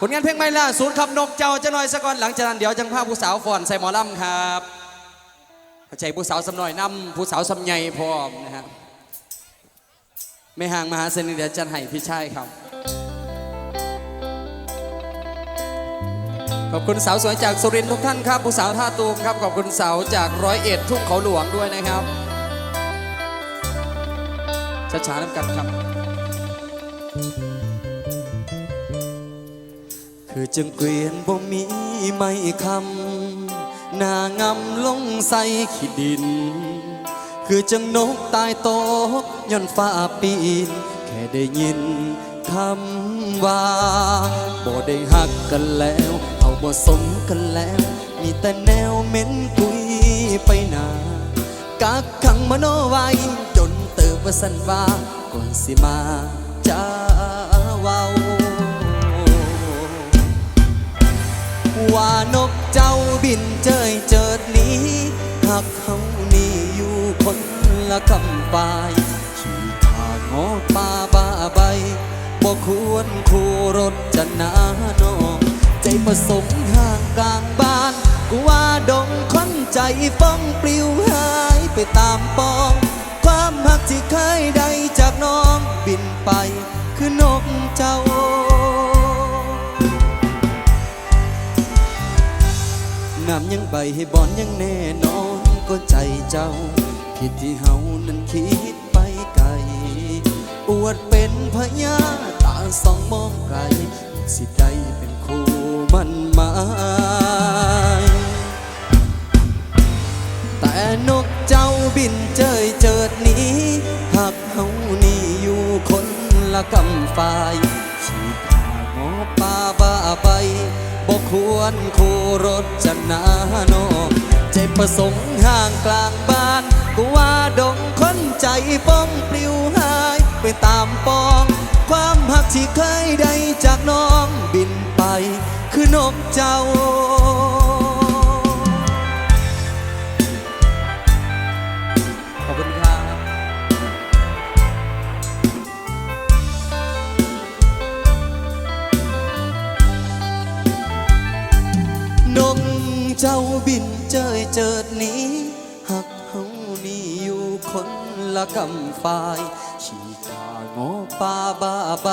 ผลงานเพลงใหม่ล่าสุดครับนกเจ้าจะน้อยสะก่อนหลังจากนั้นเดี๋ยวจังพาผู้สาวฟอนใส่หมอลำครับใจผู้สาวสำน้อยนำผู้สาวสำใหญ่พร้อมนะฮะไม่ห่างมหาเสน่ห์เดี๋ยวจันให้พี่ชายครับ ขอบคุณสาวสวยจากสุรินทร์ทุกท่านครับ ผู้สาวท่าตูมครับ ขอบคุณสาวจากร้อยเอ็ดทุ่งเขาหลวงด้วยนะครับช้าๆน้ำกันครับ คือจึงเกวียนบ่มีไม่คำหน้างำลงใส่ขี้ดิน คือจังนกตายโตกย่อนฟ้าปีน แค่ได้ยินคำว่าบ่ได้หักกันแล้ว เอาบ่สมกันแล้ว มีแต่แนวเหม็นกุยไปหนากักขังมโนไว้จนเติบว่าสันว่าก่อนสิมาจ้าเว้า ว่านกเจ้าบินเจยเจิดหนี้หักเขานี่อยู่คนละคำปายขี่ขาดงอป่าบ้าใบบ่ควรคู่รถจะหนาโนองใจผสมห่างกลางบ้านกูว่าดงคนใจฟ้องปลิวหายไปตามปอง ความหักที่เคยได้จากน้องบินไปคือนกเจ้า น้ำยังใบให้บอนยังแน่นอนก็ใจเจ้าผิดที่เฮานั้นคิดไปไกล อวดเป็นพญาตาสองมองไกล สิได้เป็นคู่มันมา แต่นกเจ้าบินเจยเจิดหนี้หักเฮานี่อยู่คนละกำฝ่าย ควรคู่รถจะนาโน ใจประสงค์ห่างกลางบ้านกูว่าดงคนใจป้องปลิวหายไปตามปอง ความหักที่เคยได้จากน้องบินไป คือนกเจ้า เจยเจิดหนี้หักเฮานี่อยู่คนละกำฝ่ายขี่ขางอป่าบ้าใบ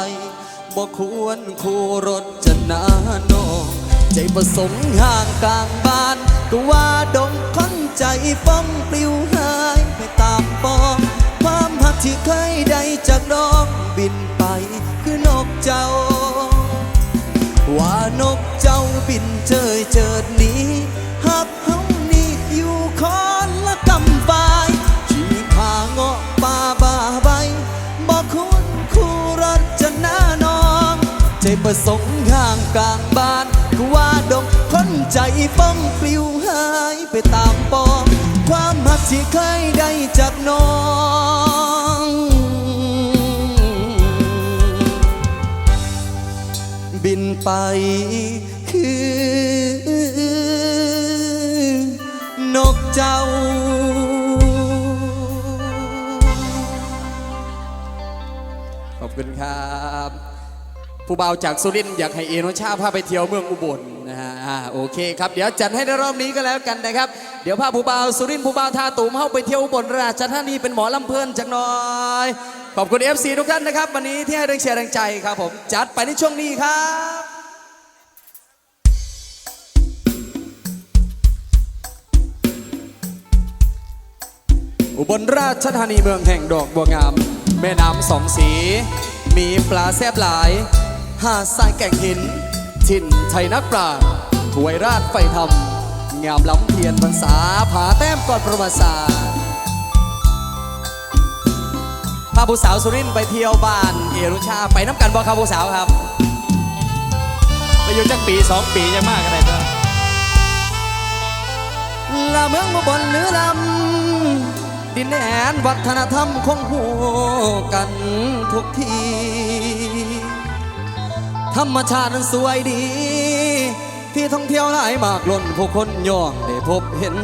บ่ควรคู่รถจะหนาโนองใจผสมห่างกลางบ้าน ก็ว่าดงคนใจฟ้องปลิวหายไปตามปองความหักที่เคยได้จากน้องบินไปคือนกเจ้า ว่านกเจ้าบินเจยเจิดหนี้ ประสงค์ห่างกลางบ้านกว่าดงคนใจฟ้องปลิวหายไปตามปองความหักที่เคยได้จากน้องบินไปคือนกเจ้าขอบคุณครับ ผู้เบาจากสุรินทร์อยากให้เอโนชาพาไปเที่ยวเมืองอุบลนะฮะอ่าโอเคครับเดี๋ยวจัดให้ในรอบนี้ก็แล้วกันนะครับ เดี๋ยวพาผู้เบาสุรินทร์ผู้เบาทาตูมเข้าไปเที่ยวอุบลราชธานีเป็นหมอลำเพลินจักหน่อยขอบคุณ FC ทุกท่านนะครับ วันนี้ที่ให้แรงเชียร์แรงใจครับผมจัดไปในช่วงนี้ครับอุบลราชธานีเมืองแห่งดอกบัวงาม แม่น้ำสองสี มีปลาแซบหลาย หาดทรายแก่งหิน ถิ่นไทยนักปราชญ์ถวยราชไฟธรรม งามล้ำเทียนพรรษาผาแต้มก่อนประวัติศาสตร์พาผู้สาวสุรินไปเที่ยวบ้านเอรุชาไปน้ำกันบ่ครับผู้สาวครับไปอยู่จักปีสองปียังมากอะไรก็ละเมืองบลเหนือลำดินแดนวัฒนธรรมคงหูกันทุกที ธรรมชาตินั้นสวยดี ที่ท่องเที่ยวหลายมากล้นผู้คนย่องได้พบเห็น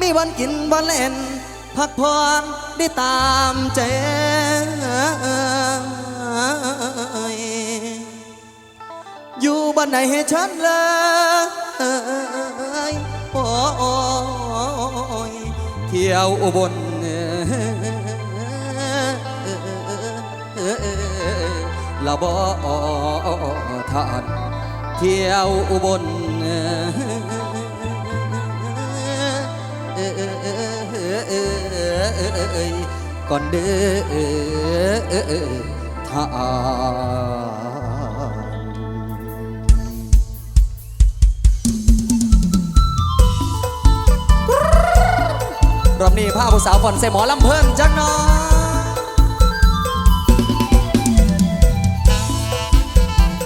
มีวันกินวันเล่น พักผ่อนได้ตามใจอยู่บ้านไหนให้ฉันเลยโอ้ยเที่ยวอุบล ละบ่ทานเที่ยวอุบลก่อนเด้อทานรอบนี้พาผู้สาวฝอนใส่หมอลำเพิ่นจักน่อย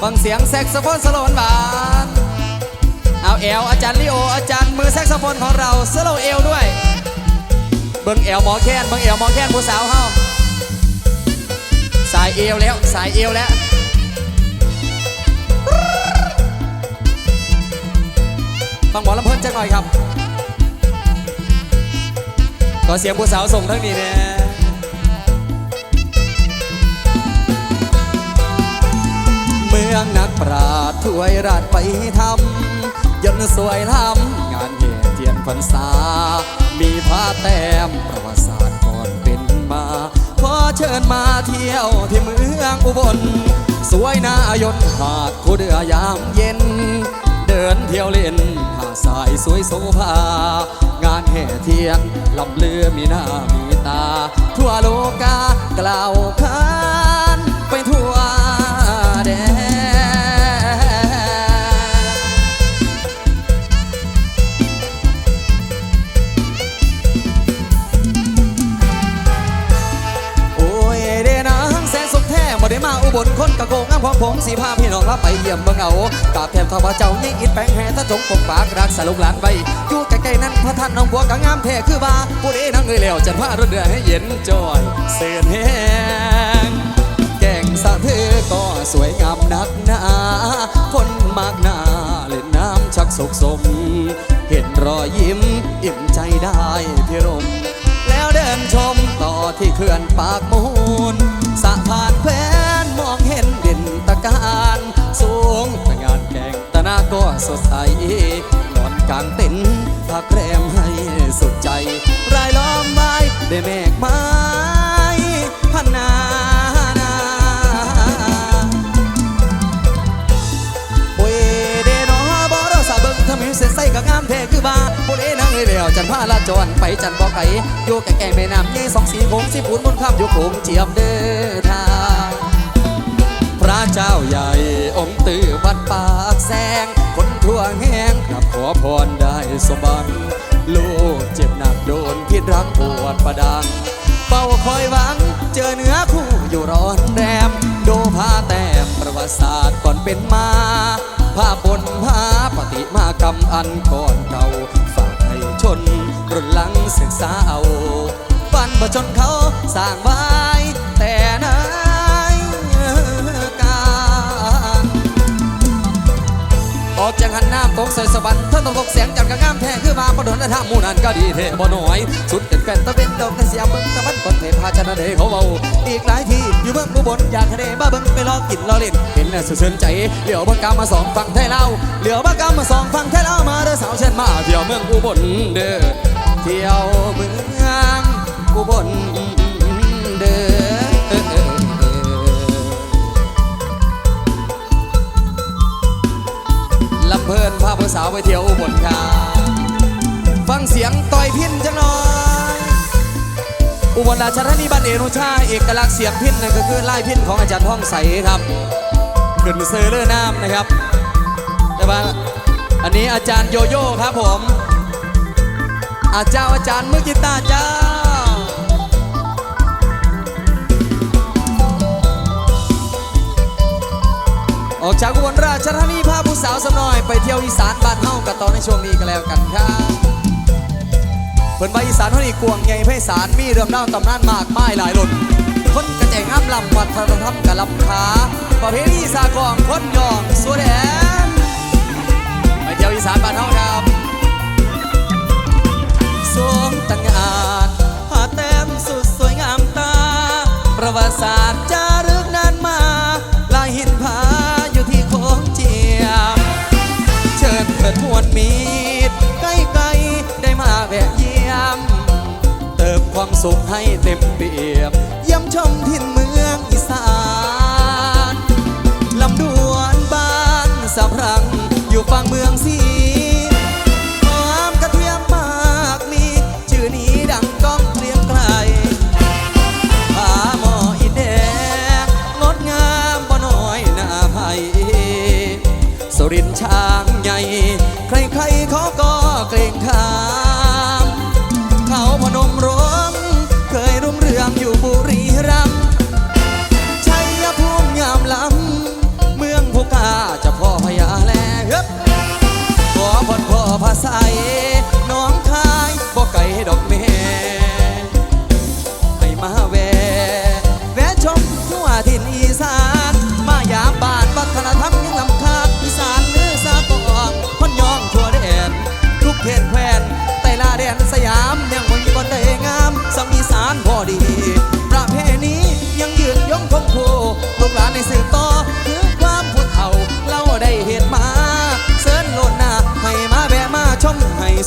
ฟังเสียงแซกโซโฟนสโลนหวานเอาเอลอาจารย์ลิโออาจารย์มือแซกโซโฟนของเราสโลเอลด้วยเบิ่งเอลหมอแค้นเบิ่งเอลหมอแค้นผู้สาวเฮาสายเอวแล้วสายเอวแล้วฟังหมอลำเพิ่นจักหน่อยครับขอเสียงผู้สาวส่งทั้งนี้เนี่ย องนักปราดถวยราดไปทำยนสวยทำงานเหตุเทียนพรรษา มีผ้าแต้มประวัติศาสตร์ก่อนเป็นมาขอเชิญมาเที่ยวที่เมืองอุบล สวยนายนหาดคูเดือยามเย็น เดินเที่ยวเล่นหาดทรายสวยโซภางานแห่เทียนลำเลือมีหน้ามีตา ทั่วโลกากล่าวขา ผมสีพาพี่น้องรับไปเยี่ยมเบิ่งเอากาบแทบทว่าเจ้ายิ่งอิดแปลงแห่ถ้าจงปกปากรักษาลูกหลานไว้อยู่ใกล้ๆนั้นพระท่านน้องบัวกะงามแท้คือว่าผู้ใดนั่งเอ้ยแล้วจันพารถเรือให้เย็นจอยเสียนแห้งแก่งสะเทือก็สวยงามนักหนาคนมากหน้าเล่นน้ำชักสุกสม เห็นรอยยิ้มอิ่มใจได้พิรมแล้วเดินชมต่อที่เขื่อนปากมูลสะพาน การสูงตะงานแก่งตะนาก็สดใสนอนกลางเต็นท์พักแรมให้สุดใจ รายล้อมไม้ด้วยเมฆไม้พันนาโอ้เดนอบอเราสาเบิงทำให้เส้นใส่กับงามแท้คือบ้าผู้เดนั่งเลยเดียวจันพาลาจรไปจันบอกไก่อยู่แก่แม่น้ำใหญ่สองสีโขงสีปูนบนข้ามอยู่โขงเจียมเด้อทาง พระเจ้าใหญ่องค์ตื้อวัดปากแสง คนทั่วแห้งกลับขอพรได้สมบัติลูกเจ็บหนักโดนพิษรักปวดประดังเฝ้าคอยหวัง เจอเนื้อคู่อยู่ร้อนแรมดูผ้าแต้มประวัติศาสตร์ก่อนเป็นมาผ้าบนผ้าปฏิมากรรมอันก่อนเก่าฝากให้ชนรุ่นหลังศึกษาเอา ปันประจนเขาสร้างไว้ จากหันน้ำตกใส่สวรรค์ถ้าต้องตกเสียงจันกระงามแท้คือมาประดนและท่ามูนันก็ดีเทบ่น้อยสุดเกินแก่นตะเวนดอกแต่เสียเบิ่งตะวันก่อนเทพาชนะเดเขาเบาอีกหลายที่อยู่เมืองอุบลอยากให้ได้บ้าเบิ่งไปรอกินรอเล่นเห็นแล้วสะเทือนใจเหลียวบังกามาสองฟังไทยเล่าเหลียวบังกามาสองฟังไทยเล่ามาเด้อสาวเชิญมาเที่ยวเมืองอุบลเด้อเที่ยวเมืองอุบลเด้อ ลินพาผู้สาวไปเที่ยวอุบลครับฟังเสียงต่อยพินจังหน่อย อุบลราชธานีบ้านเอนุชา เอกลักษณ์เสียงพินนั่นก็คือไลายพินของอาจารย์ท่องใสครับขึ้นเซอร์เลอร์น้ำนะครับ แต่ว่าอันนี้อาจารย์โยโย่ครับผม อาจารย์อาจารย์มือกีตาร์จ้า ออกจากอุบลราชธานีพาผู้สาวสำน้อย ไปเที่ยวอีสานบ้านเฮากันต่อในช่วงนี้ก็แล้วกันครับเพิ่นไปอีสานเฮานี่กวงใหญ่ไพศาลมีเรื่องเล่าตำนานมากมายหลายหล่นคนกระแจงอ้ำลำวัฒนธรรมกะลำขาประเพณีสากองคนยองสวนแดนไปเที่ยวอีสานบ้านเฮาครับสวมตั้งงานผ้าแต้มสุดสวยงามตา ประวัติศาสตร์จา สุขให้เต็มเปี่ยมย้ำชมทิ่นเมือง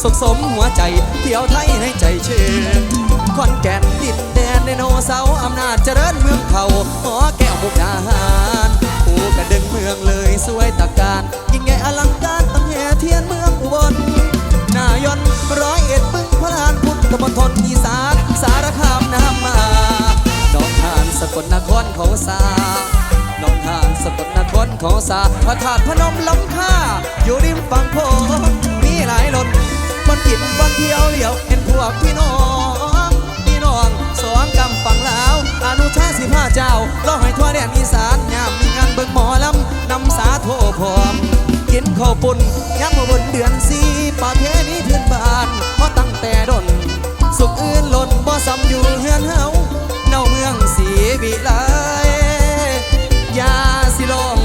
สุขสมหัวใจ เที่ยวไทยให้ใจเชื่นขอนแก่นดินแดนไดโนเสาร์อำนาจเจริญเมืองเขาหอแก้วมุกดาหารผูกระดึงเมืองเลยสวยตะการยิ่งใหญ่อลังการตั้งแห่เทียนเมืองอุบลนายนร้อยเอ็ดบึงพระลานพุทธมณฑลอีสานสารคามน้ำมาดอกทานสกลนครเขาสาน้องทานสกลนครเขาสาพระธาตุพนมล้ำค่า อยู่ริมฝั่งโขงมีหลายนน บนกินบนเที่ยวเหลียวเห็นพวกพี่น้องพี่น้องสองกำฝั่งลาวอนุชาสิบห้าเจ้าล่อให้ทั่วแดนอีสานยามมีงานเบิ่งหมอลำนำสาโทพร้อมกินข้าวปุ่นยังมบนเดือนสี่ประเพณีพื้นบ้านเพราะตั้งแต่ดน สุขอื่นหล่นบ่ซ้ำอยู่เฮือนเฮาเน่าเมืองสีวิไลยาสิหลง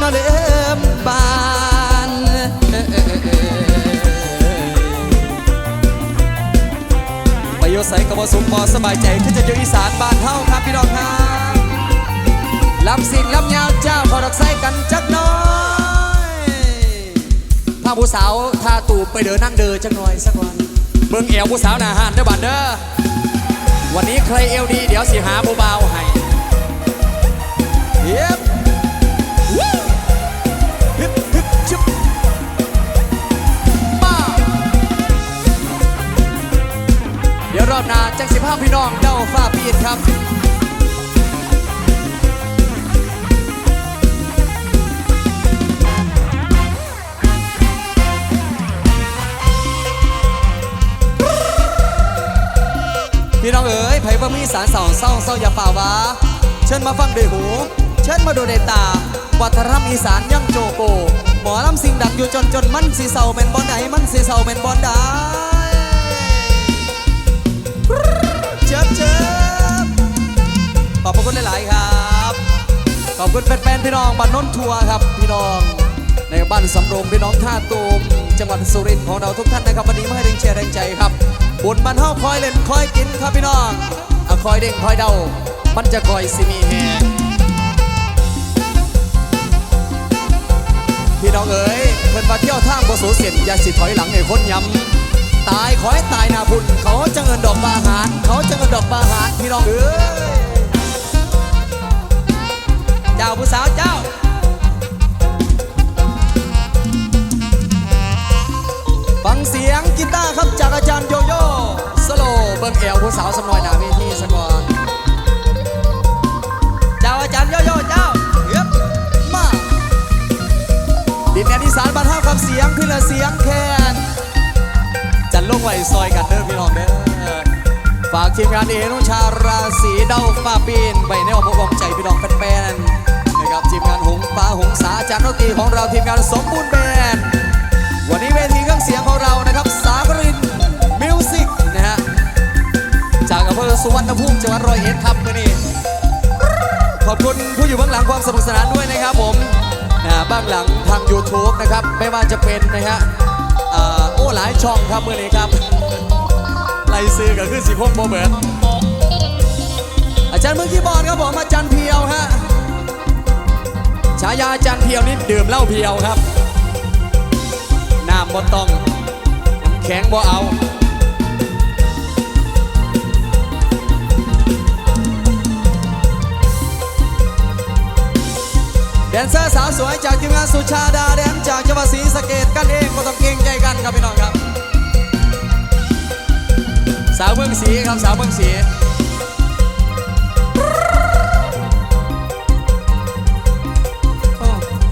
น่าเดิมบาน ไปโยใส่กับบ่สุขบ่สบายใจคือจะอยู่อีสานบ้านเฮาครับพี่น้องครับลำสิ่งลำยาวเจ้าขอดอกไส้กันจักหน้อยพาผู้สาวทาตูไปเดินนั่งเดินจักหน่อยสักวันเบิ่งเอวผู้สาวหน้าหานเด้อบัดเด้อวันนี้ใครเอวดีเดี๋ยวสิหาผู้เบาวให้ อบหน้าจังสิภาพพี่น้องเด้าฟ้าปีนครับพี่น้องเอ๋ยไผ่บ่มีสารเศร้าเศร้าเศร้าอย่าป่าวาเชิญมาฟังด้วยหู เชิญมาดูในตา วัฒนธรรมอีสานยังโจโก หมอลำสิ่งดังอยู่จนจนมันสีเศร้าเป็นบอนไหนมันสีเศร้าเป็นบอนด้ ชิบเชิบขอบพระคุณหลาย ๆ ครับ ขอบคุณแฟน ๆ พี่น้องบ้านโนนทัวร์ครับ พี่น้อง ในบ้านสำโรงพี่น้องท่าตูมจังหวัดสุรินทร์ของเราทุกท่านนะครับ วันนี้มาให้แรงเชียร์แรงใจครับบุญบ้านเฮาคอยเล่นคอยกินครับพี่น้องอคอยเด้งคอยเดา มันจะคอยสิมีแฮพี่น้องเอ๋ยเพิ่นมาเที่ยวท่างบ่สูเสียนอย่าสิถอยหลังให้คนย้ำ ตายขอให้ตายนาพุ่นเขาจะเงินดอกบาหารเขาจะเงินดอกบาหารพี่น้องเอ๋ยเจ้าผู้สาวเจ้าฟังเสียงกีตาร์ครับจากอาจารย์โยโย่สโลว์เบิ้งเอวผู้สาวสำนอยหนาเวทีสกอนเจ้าอาจารย์โยโย่เจ้าเย็บมาดินแดนอีสานบ้านห้าความเสียงพี่ละเสียงแคน ลงไหวซอยกันเด้อพี่น้องเด้อฝากทีมงานเอนุชาราศีเดาฟ้าปีนไปในอ้อมอกอ้อมใจพี่น้องแฟนๆนะครับทีมงานหงฟ้าหงสาจารย์ดนตรีของเราทีมงานสมบูรณ์แบนวันนี้เวทีเครื่องเสียงของเรานะครับสากรินมิวสิกนะฮะจากอำเภอสุวรรณภูมิจังหวัดร้อยเอ็ดครับมื่อนี้ขอบคุณผู้อยู่เบื้องหลังความสนุกสนานด้วยนะครับผมอ่าเบื้องหลังทาง YouTube นะครับ ไม่ว่าจะเป็นนะฮะ โอ้หลายช่องครับเมื่อนี้ครับไลซื้อกับขึ้นสีพกโมเบิร์ตอาจารย์มือคีย์บอร์ดครับผมอาจารย์เพียวฮะฉายาอาจารย์เพียวนี่ดื่มเหล้าเพียวครับน้ำบ่ต้องแข็งบ่เอา แดนเซอร์สาวสวยจากทีมงานสุชาดาแดนจากจังหวัดศรีสะเกดกันเองก็ต้องเกรงใจกันครับพี่น้องครับ สาวเมืองศรีครับสาวเมืองศรี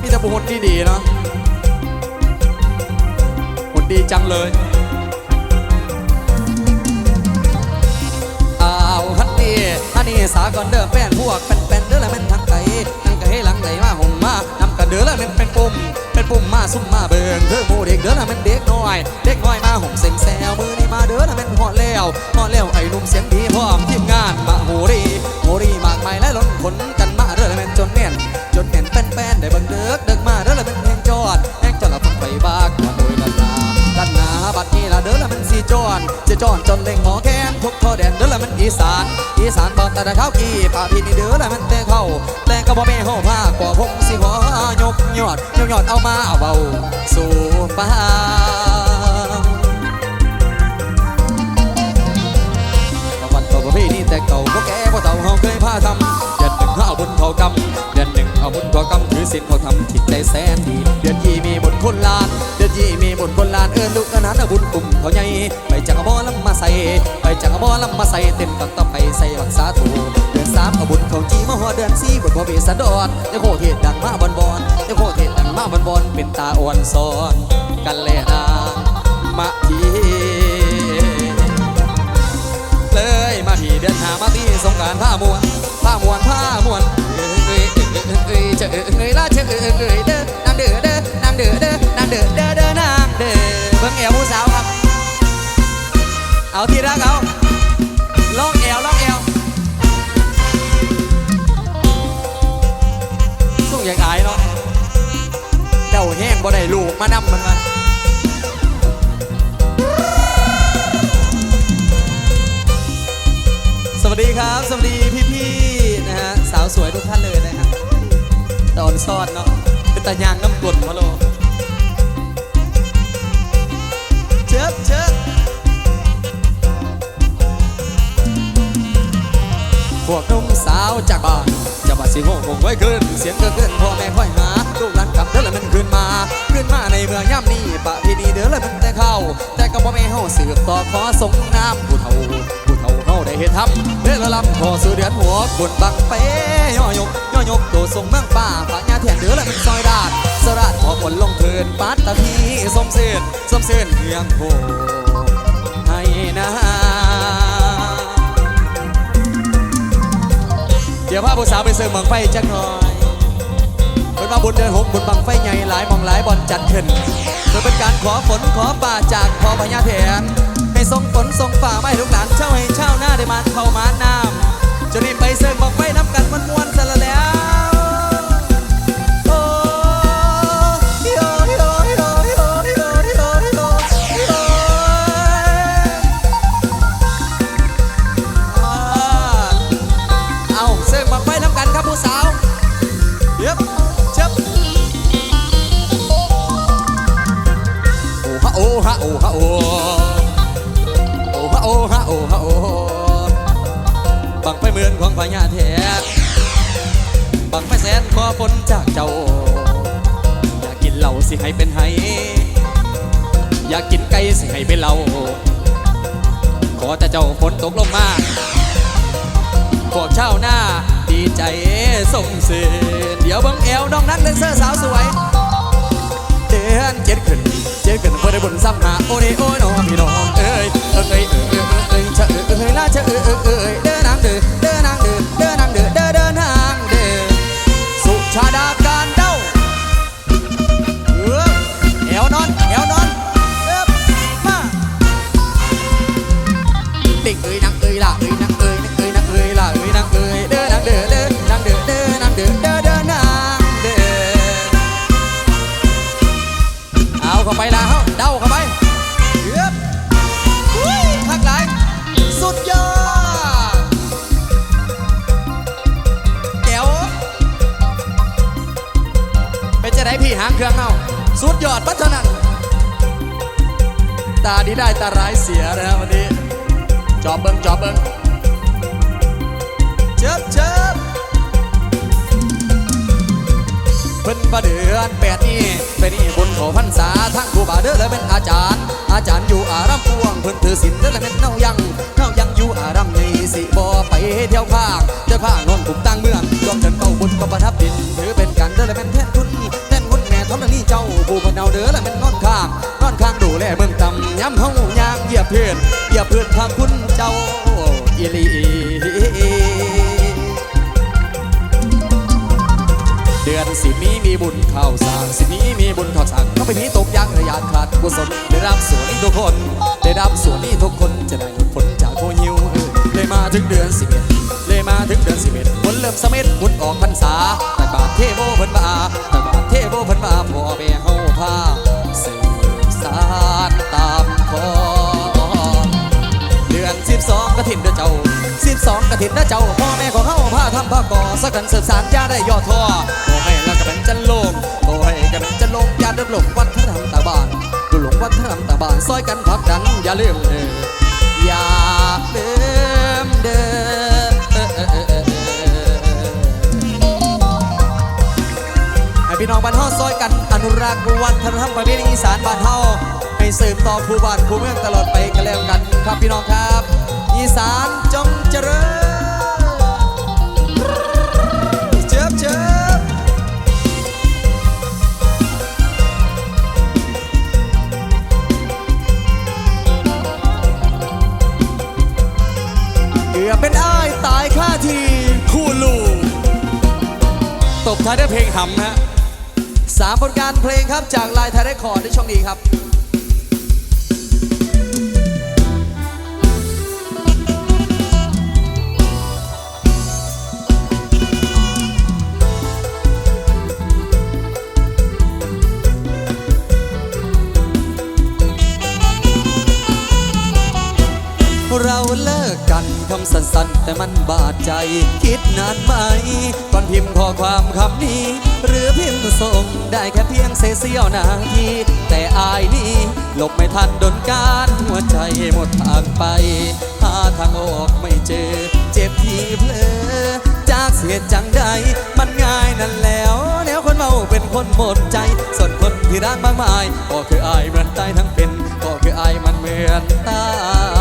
มีแต่บุหุ่นที่ดีเนาะหุ่นดีจังเลยอ้าวฮันนี่ฮันนี่สาวก่อนเด้อแป้นพวกเป็นเป็นเด้อแล้วมันทางไกลนั่งให้หลังไหล ป็นปุ่มเป็นปุ่มมาซุ่มมาเบิ่งเด้อหมู่เด็กเด้อแล้วมันเด็กน้อย เด็กน้อยมาห่มเซ็งแซวมือนี่มาเด้อแล้วมันหอดแล้วหอดแล้วไอ้หนุ่มเสียงดีพร้อมทีมงานมาโหรีโหรีมากมายและล้นขนกันมาเด้อแล้วมันจนแน่นจนแน่นเป็นแป้นได้เบิ่งเด้อเดิกมาเด้อแล้วมันแหงจอดแหงจอดแล้วฟังไปบ้าก่อนโดยละลาด้านหน้าบัดนี้ละเด้อละ มันสีจอนจะจอนจนเล่งหมอแคนทุกทอแดนเด้อละมันอีสาน อีสานบอกแต่ละข้ากี้ป่าพี่นี่เด้อละมันแต่เข้า แต่ก็บ่แม่ห่อผ้ากว่าพงสิหอยกยอดยกยอดเอามาเอาเบาสู่ฟ้าวัติตัวพี่นี่แต่เก่าก็แก่ก็เต่าเฮาเคยพาทำเดือนหนึ่งเอาบุญเขากำ อาบุญขากำถือศีลเขาทำจิตใจแสนดี เดือนยี่มีบุญคนลาน เดือนยี่มีบุญคนลานเอิ้นลูกนันเอาบุญกลุ่มเขาใหญ่ไปจากบ่อลำมาใส่ไปจากบ่อลำมาใส่เต็มตักต่อไปใส่บักษาถูเดือนสามอาบุญเขาจีมหอเดือนสี่บุญพ่อเบสสันดอนเจ้าโคเทศดังมาบอนบอนเจ้าโคเทศดังมาบอนบอนเป็นตาอ่อนซ้อนกันแลนามาทีเลยมาทีเดือนหามาทีสงการผ้ามวนผ้ามวนผ้ามวน เอ้ยเอ้ยเจ้าเอ้ยเอ้ยละเจ้าเอ้ยเอ้ยเด้อนางเด้อเด้อนางเด้อเด้อนางเด้อเด้อเด้อนางเด้อเบิ่งแอวผู้สาวครับ เอาที่รักเอาล่องแอวล่องแอวส่งอย่างอายเนาะเจ้าแห้งบ่ได้ลูกมานำมันมาสวัสดีครับ สวัสดีพี่ๆนะฮะสาวสวยทุกท่านเลยนะครับ ตอนซอดเนาะเป็นตายางน้ำกลนพะโลเชิบเชิบพวกหนุ่มสาวจากบ้านจะมาสิโหคงไว้ขึ้น เสียงก็ขึ้นพ่อแม่ค่อยหาลูกหลานกลับเด้อแล้วมันขึ้นมา ขึ้นมาในเมืองย่ำนี้ปะพี่นี่เด้อแล้วมันแต่เข้า แต่ก็บ่อแม่เฮาสืบต่อขอสงน้ำผู้เฒ่า เฮาได้เห็นทับเด้อลำขอสื่อเดือนหัวกดบังเป้ย่อยกย่อยกตัวทรงเมืองป่าปะญาแทนเดือแล้วมันซอยดาดสระดพอผลลงเทินปัตตะพีสมเส้นสมเส้นเฮียงโหให้นะเดี๋ยวพาผู้สาวไปเสิร์ฟเมืองไฟจักหน่อย นมาบุญเดือนหกบุญบังไฟใหญ่หลายมองหลายบอลจัดขึ้นโดยเป็นการขอฝนขอป่าจากพ่อพญาแถนให้ทรงฝนทรงฝ่าไม้ลูกหลานเช่าให้เช่าหน้าได้มาเข้ามาน้ำจะรีบไปเสิร์ฟบังไฟน้ำกันมันมวนซะแล้ว เหมือนของพญาแท้บังไฟแสนขอฝนจากเจ้า อยากกินเหล้าสิให้เป็นไห้อยากกินไก่สิให้เป็นเหล้าขอแต่เจ้าฝนตกลงมาพวกเช่าหน้าดีใจส่งเสริเดี๋ยวเบังเอวน้องนักเลนเซอร์สาวสวยเดือนเจ็ดขึ้นเจ็ดขึ้นเพื่อได้บุญซ้ำหาโอเดโอ้ยน้องพี่น้องเอ้ยเอ้ยเอ้ยเอ้ยเอ้ยเอ้ยเชะเอ้ยเอ้ยลาเชะเอ้ยเอ้ยเอ้ยเด้อนางเด้อเด้อนางเด้อ ชาดาการเด้าเออเอวนอนเอวนอนเอิบมาติ่งเอ้ยนางเอ้ยล่ะเอ้ยนางเอ้ยนางเอ้ยนางเอ้ยล่ะเอ้ยนางเอ้ยเด้อนางเด้อเด้อนางเด้อเด้อนางเด้อเด้อเด้อนางเด้อเอาเข้าไปละเฮาเด้าเข้าไปเออุ้ยข้างหลังสุดยอดางเครื่องเฮาสุดยอดปัจจุบันตาดีได้ตาร้ายเสียนะครับวันนี้ จอบเบิ้งจอบเบิ้งเจิบเจิบเพิ่นประเดือนแปดนี้เป็นนี่บุญขอพรรษาทั้งครูบาเด้อและเป็นอาจารย์ อาจารย์อยู่อารามพวงเพิ่นถือศีลเด้อและเป็นเน่ายังเน่ายังอยู่อารามนี้สิบ่ไปเที่ยวข้างเที่ยวข้างนอนกลุ่มต่างเมืองรวมเชิญเป้าบุญก็ประทับดินถือเป็นกันเด้อและเป็นแท่นทุนแท่นคุณแม่ทำนี่ เจ้าผู้พนเอาเด้อและเป็นนอนข้างนอนข้างดูแลเมืองต่ำย้ำเฮายางเหยียบเพื่อนเหยียบเพื่อนพาคุณเจ้าอีลีเดือนสิมีมีบุญข่าวสางสิมีมีบุญข่าวสร้างก็ไปนี้ตกยากระยาขาดกุศลได้รับส่วนนี้ทุกคน ได้รับส่วนนี้ทุกคนจะได้ผลจากโคยิวเออเลยมาถึงเดือนสิบเอ็ดเลยมาถึงเดือนสิบเอ็ดผลเริ่มสะเม็ดบุญออกพรรษาแต่บาทเทโบเพิ่นบา 12กระถิ่นเด้อเจ้าพ่อแม่ของเฮาพาทำผ้าก่อสักกันสืบสานย่าได้ย่อท้อโอ้ให้ล้วก็เป็นจันโลงโอ้ให้ก็เป็นจันโลงอย่าเดินหลงวัฒนธรรมตาบานดูหลงวัฒนธรรมตาบานซอยกันพักดันอย่าลืมเด้ออย่าลืมเด้อให้พี่น้องบ้านเฮาซอยกันอนุรักษ์วัฒนธรรมประเพณีอีสานบ้านเฮาให้สืบต่อผู้บ้านผู้เมืองตลอดไปกันแล้วกันครับพี่น้องครับ อีสานจงเจริญเจิบเจิบเกือบเป็นอ้ายตายค่าทีคู่ลูกตบท้ายด้วยเพลงหำฮะสามผลงานเพลงครับจากลายไทยเรคคอร์ดในช่องนี้ครับ มันบาดใจ คิดนานไหมก่อนพิมพ์ข้อความคำนี้ หรือพิมพ์ส่งได้แค่เพียงเสี้ยวนาที แต่อายนี้หลบไม่ทันโดนการหัวใจหมดทางไป หาทางออกไม่เจอ เจ็บที่เพลอจากเสียจังใด มันง่ายนั่นแล้วแนวคนเมาเป็นคนหมดใจ ส่วนคนที่รักมากมาย ก็คืออายเหมือนตายทั้งเป็น ก็คืออายมันเหมือนตาย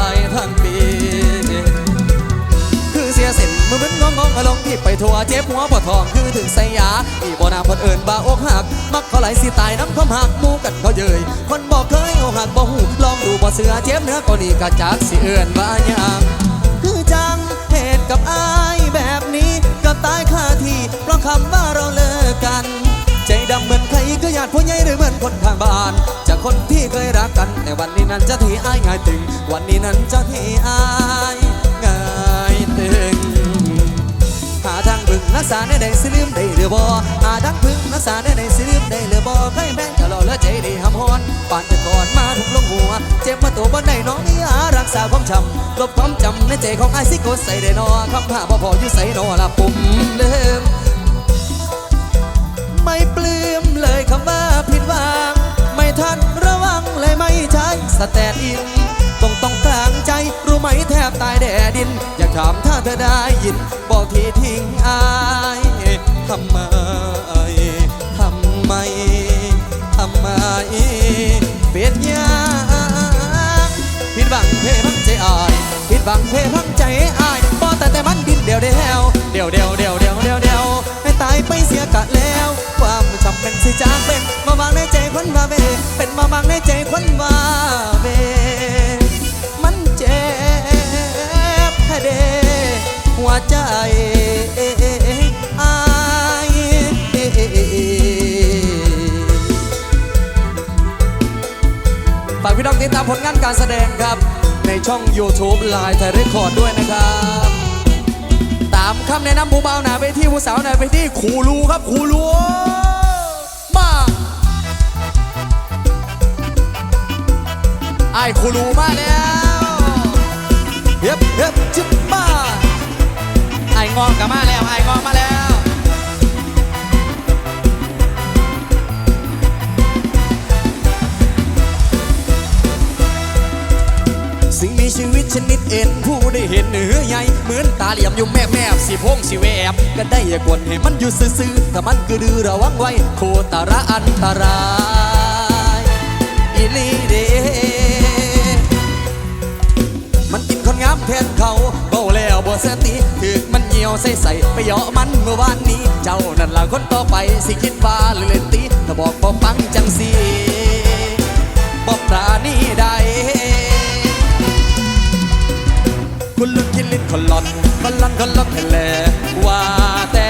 เส้นมือมันงองงองลงที่ไปทัวเจ็บหัวปวดท้องคือถึงใส่ยาอีบ่นาคนเอื่นบ้าอกหัก มักเขาไหลสิตายน้ำความหักมูกันเขาเยยคนบอกเคยอาหักบ่หูลองดูบ่เสือเจ็บเนื้อก็นี่กะจักสิเอื่นว่ายังคือจังเหตุกับอายแบบนี้ก็ตายคาที่เพราะคำว่าเราเลิกกันใจดำเหมือนใครก็ญาติผู้ใหญ่หรือเหมือนคนทางบ้าน จากคนที่เคยรักกันแต่วันนี้นั้นจะทีอายง่ายตึง วันนี้นั้นจะทีอายง่าย หาทางพึ่งรักษาได้ได้สิลืมได้หรือบ่หาทางพึ่งรักษาได้ได้สิลืมได้หรือบ่เคยแม่งจะรอและใจได้หำหอนป่านต่ก่อนมาถูกลงหัว เจ็บมาตัวบนได้น้องนี่หารักษาความจำลบความจำในใจของไอ้ายสิกใส่ได้นอคำหาบ่พออยู่ใส่นอละปุ่มเดิมไม่ปลื้มเลยคำว่าผิดหวังไม่ทันระวังเลยไม่ใช่สแตนอินต้องต้องกลางใจ รู้ไหมแทบตายแดดิน อยากถามถ้าเธอได้ยิน บอกทีทิ้งอายทำไมทำไมทำไมเป็นยางผิดหวังเพพังใจอายผิดหวังเพพังใจอายพอแต่แต่มันดินเดียวเดียวเดียวเดียวเดียวเดียวเดียวเดียวให้ตายไปเสียกะแล้ว ความจำเป็นสิจากเป็นมาวางในใจคนว่าเวเป็นมาวางในใจคนว่าเว เดหัวใจอายฝากพี่น้องติดตามผลงานการแสดงครับ ในช่อง YouTube ไลน์ไทยเรคคอร์ดด้วยนะครับ ตามคำแนะนำผู้เบาหนาไปที่ผู้สาวหนาไปที่ครูรูครับครูรูมาไอ้ายครูรูมาแล้ว เฮ็บเฮ็บจิบมาไอ้งองกับมาแล้วไอ้งองมาแล้วสิ่งมีชีวิตชนิดเอ็นผู้ได้เห็นเนื้อใหญ่เหมือนตาเหลี่ยมอยู่แม่แม่สีพงสีแวบก็ได้อย่ากวนให้มันอยู่ซื่อๆถ้ามันคือดื้อระวังไว้โคตรระอันตราย คนงามแทนเขาเบาแล้วบ่สติถึกมันเหี่ยวใส่ใส่ไปเหยาะมันเมื่อวานนี้ เจ้านั่นล่ะคนต่อไปสิคิดว่าหรือเล่นตีถ้าบอกบ่ฟังจังสิบ่ปราณีใดคุณลุนกินลิ้นคนหลอนคนหลันคนหลอนแหละว่าแต่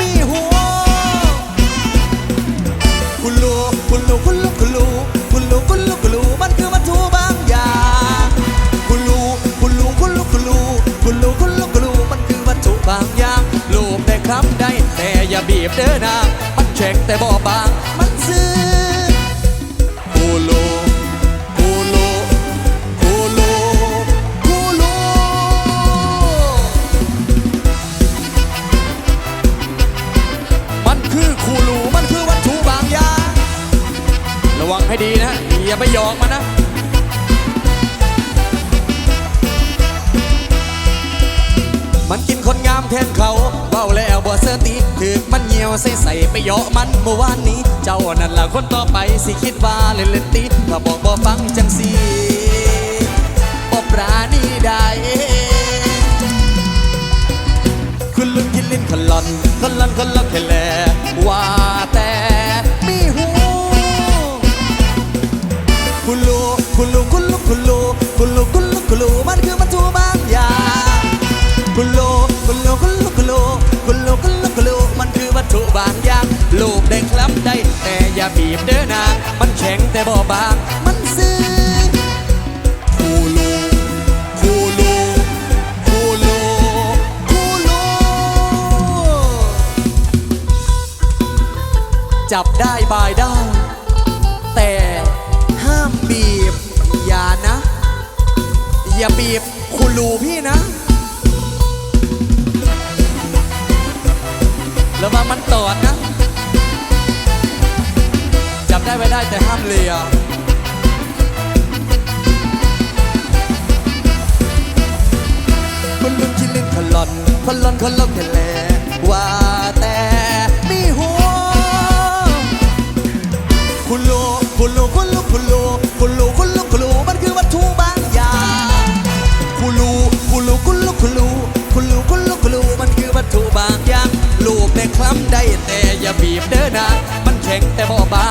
มีหัวคุณลูคุณลูคุณลูคุณลูคุ บีบเด้อนะมันแข็งแต่บ่บาง มันซื้อคุณลูคุณลูคุณลูคุณลูมันคือคูลู มันคือวัตถุบางอย่าง ระวังให้ดีนะ อย่าไปหยอกมันนะมันกินคนงามแทนเขา ถึกมันเหี่ยวใส่ใส่ไปเหยาะมันเมื่อวานนี้ เจ้านั่นล่ะคนต่อไปสิคิดว่าเล่นเล่นตีถ้าบอกบ่ฟังจังสีบ่ปราณีใดคุณลุนกินลิ้นขลอนขลอนขลอนแค่แลว่าแต่มีหูคุณลูคุณลูคุณลูคุณลูคุณลูคุณลูคุณลูมันคือมันถูบางอย่างคุณลูคุณลูคุณลู ถุบางอย่าง ลูกได้คล้ำได้ แต่อย่าบีบเด้อนางมันแข็งแต่บ่บาง มันซื้อคูลูคูลูคูลูคูลูจับได้บายได้ แต่ห้ามบีบ อย่านะ อย่าบีบคุลูพี่นะ ระวังมันตอดนะ จับได้ไว้ได้แต่ห้ามเลียคนลุนชิลินคลอนคลอนคนลบแค่แลว่าแต่มีหัวคุณลูคุณลูคุณลูคุณลูคุณลูคุณลูคุณลูมันคือวัตถุบางอย่างคุณลูคุณลูคุณลูคุณลูคุณลูคุณลูคุณลูมันคือวัตถุบางอย่าง แต่คล้ำได้แต่อย่าบีบเด้อนะมันแข็งแต่บ่บา